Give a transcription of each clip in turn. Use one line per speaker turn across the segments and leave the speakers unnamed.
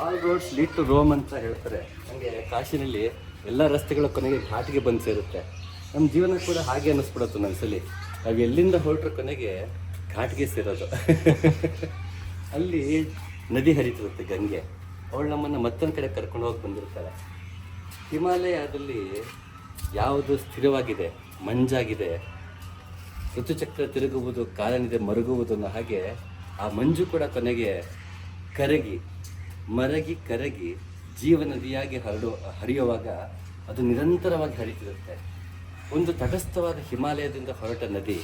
All roads lead to Rome ಅಂತ ಹೇಳ್ತಾರೆ. ಹಂಗೆ ಕಾಶಿನಲ್ಲಿ ಎಲ್ಲ ರಸ್ತೆಗಳ ಕೊನೆಗೆ ಘಾಟಿಗೆ ಬಂದು ಸೇರುತ್ತೆ. ನಮ್ಮ ಜೀವನ ಕೂಡ ಹಾಗೆ ಅನ್ನಿಸ್ಬಿಡುತ್ತೆ ಒಂದೊಂದ್ಸಲಿ ನಾವು ಎಲ್ಲಿಂದ ಹೊರಟ್ರ ಕೊನೆಗೆ ಘಾಟಿಗೆ ಸೇರೋದು. ಅಲ್ಲಿ ನದಿ ಹರಿತಿರುತ್ತೆ ಗಂಗೆ. ಅವಳು ನಮ್ಮನ್ನು ಮತ್ತೊಂದು ಕಡೆ ಕರ್ಕೊಂಡು ಹೋಗಿ ಬಂದಿರ್ತಾರೆ. ಹಿಮಾಲಯದಲ್ಲಿ ಯಾವುದು ಸ್ಥಿರವಾಗಿದೆ, ಮಂಜಾಗಿದೆ, ಋತುಚಕ್ರ ತಿರುಗುವುದು, ಕಾಲನಿದೆ ಮರುಗುವುದು ಅನ್ನೋ ಹಾಗೆ ಆ ಮಂಜು ಕೂಡ ಕೊನೆಗೆ ಕರಗಿ ಮರಗಿ ಕರಗಿ ಜೀವ ನದಿಯಾಗಿ ಹರಡೋ, ಹರಿಯುವಾಗ ಅದು ನಿರಂತರವಾಗಿ ಹರಿತಿರುತ್ತೆ. ಒಂದು ತಟಸ್ಥವಾದ ಹಿಮಾಲಯದಿಂದ ಹೊರಟ ನದಿ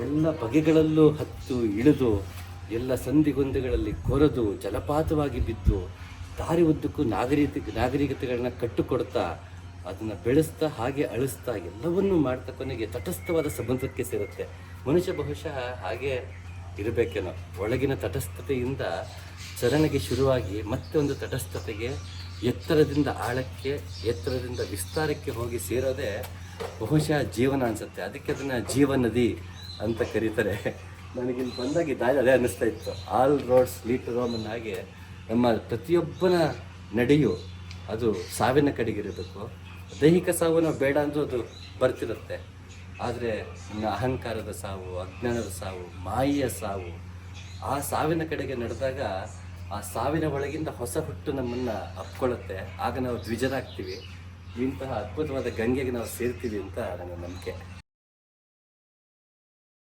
ಎಲ್ಲ ಬಗೆಗಳಲ್ಲೂ ಹತ್ತು, ಇಳಿದು, ಎಲ್ಲ ಸಂಧಿಗೊಂದಿಗಳಲ್ಲಿ ಕೊರೆದು, ಜಲಪಾತವಾಗಿ ಬಿದ್ದು, ದಾರಿ ಉದ್ದಕ್ಕೂ ನಾಗರಿಕ ನಾಗರಿಕತೆಗಳನ್ನ ಕಟ್ಟುಕೊಡ್ತಾ ಅದನ್ನು ಬೆಳೆಸ್ತಾ, ಹಾಗೆ ಅಳಿಸ್ತಾ, ಎಲ್ಲವನ್ನೂ ಮಾಡ್ತಾ ಕೊನೆಗೆ ತಟಸ್ಥವಾದ ಸಮುದ್ರಕ್ಕೆ ಸೇರುತ್ತೆ. ಮನುಷ್ಯ ಬಹುಶಃ ಹಾಗೆ ಇರಬೇಕೇನೋ. ಒಳಗಿನ ತಟಸ್ಥತೆಯಿಂದ ಚಲನೆಗೆ ಶುರುವಾಗಿ ಮತ್ತೆ ಒಂದು ತಟಸ್ಥತೆಗೆ, ಎತ್ತರದಿಂದ ಆಳಕ್ಕೆ, ಎತ್ತರದಿಂದ ವಿಸ್ತಾರಕ್ಕೆ ಹೋಗಿ ಸೇರೋದೇ ಬಹುಶಃ ಜೀವನ ಅನಿಸುತ್ತೆ. ಅದಕ್ಕೆ ಅದನ್ನು ಜೀವ ನದಿ ಅಂತ ಕರೀತಾರೆ. ನನಗಿಲ್ಲಿ ಬಂದಾಗ ದಾರಿ ಅದೇ ಅನ್ನಿಸ್ತಾ ಇತ್ತು. ಆಲ್ ರೋಡ್ಸ್ ಲೀಟ್ ರೋಮನ್ ಹಾಗೆ ನಮ್ಮ ಪ್ರತಿಯೊಬ್ಬನ ನಡೆಯು ಅದು ಸಾವಿನ ಕಡೆಗಿರಬೇಕು. ದೈಹಿಕ ಸಾವು ಬೇಡ ಅಂದರೂ ಅದು ಬರ್ತಿರುತ್ತೆ. ಆದರೆ ನನ್ನ ಅಹಂಕಾರದ ಸಾವು, ಅಜ್ಞಾನದ ಸಾವು, ಮಾಯಿಯ ಸಾವು, ಆ ಸಾವಿನ ಕಡೆಗೆ ನಡೆದಾಗ ಆ ಸಾವಿನ ಒಳಗಿಂದ ಹೊಸ ಹುಟ್ಟು ನಮ್ಮನ್ನು ಅಪ್ಕೊಳ್ಳುತ್ತೆ. ಆಗ ನಾವು ದ್ವಿಜರಾಗ್ತೀವಿ. ಇಂತಹ ಅದ್ಭುತವಾದ ಗಂಗೆಗೆ ನಾವು ಸೇರ್ತೀವಿ ಅಂತ ನನ್ನ ನಂಬಿಕೆ.